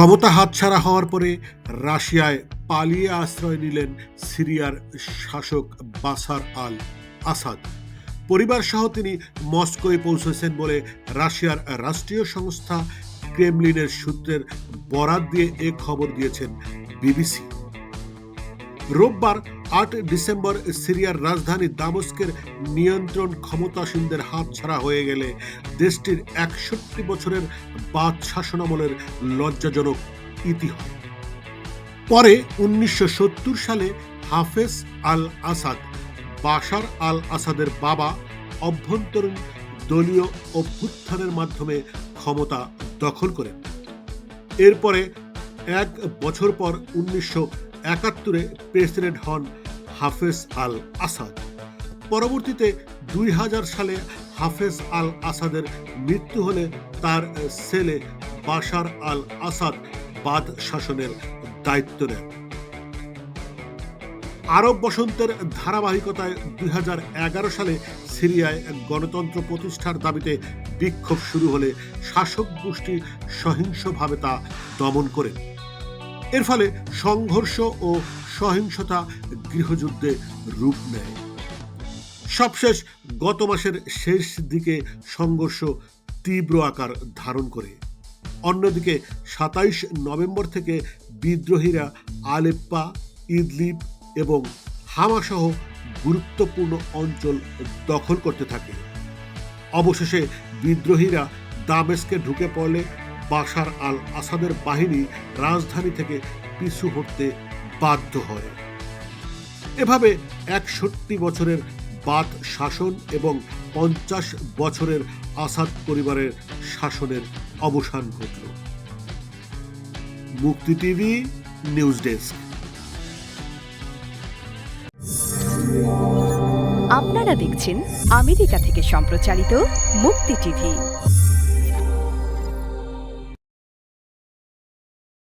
ক্ষমতা হাতছাড়া হওয়ার পরে রাশিয়ায় পালিয়ে আশ্রয় নিলেন সিরিয়ার শাসক বাসার আল আসাদ। পরিবার সহ তিনি মস্কোয় পৌঁছেছেন বলে রাশিয়ার রাষ্ট্রীয় সংস্থা ক্রেমলিনের সূত্রের বরাত দিয়ে এ খবর দিয়েছেন বিবিসি। রোববার আট ডিসেম্বর সিরিয়ার রাজধানী দামস্কের নিয়ন্ত্রণ ক্ষমতাসীনদের হাত ছাড়া হয়ে গেলে দেশটির একষট্টি বছরের বাদ শাসনামলের লজ্জাজনক ইতি হয় পরে উনিশশো সালে হাফেজ আল আসাদ বাশার আল আসাদের বাবা, অভ্যন্তরীণ দলীয় অভ্যুত্থানের মাধ্যমে ক্ষমতা দখল করেন। এরপরে এক বছর পর উনিশশো একাত্তরে প্রেসিডেন্ট হন হাফেজ আল আসাদ। পরবর্তীতে দুই হাজার সালে হাফেজ আল আসাদের মৃত্যু হলে তার ছেলে বাশার আল আসাদ বাদ শাসনের দায়িত্ব নেন। আরব বসন্তের ধারাবাহিকতায় দুই হাজার এগারো সালে সিরিয়ায় গণতন্ত্র প্রতিষ্ঠার দাবিতে বিক্ষোভ শুরু হলে শাসক গোষ্ঠী সহিংসভাবে তা দমন করেন। এর ফলে সংঘর্ষ ও সহিংসতা গৃহযুদ্ধে রূপ নেয়। সবশেষ গত মাসের শেষ দিকে সংঘর্ষ তীব্র আকার ধারণ করে। অন্যদিকে সাতাইশ নভেম্বর থেকে বিদ্রোহীরা আলেপ্পা, ইদলিব এবং হামাসহ গুরুত্বপূর্ণ অঞ্চল দখল করতে থাকে। অবশেষে বিদ্রোহীরা দামেস্কে ঢুকে পড়লে বাশার আল আসাদের বাহিনী রাজধানী থেকে পিছু হটতে বাধ্য হয়। এভাবে একষট্টি বছরের বাদ শাসন এবং পঞ্চাশ বছরের আসাদ পরিবারের শাসনের অবসান ঘটল। মুক্তি টিভি, নিউজ ডেস্ক। আপনারা দেখছেন আমেরিকা থেকে সম্প্রচারিত মুক্তি টিভি।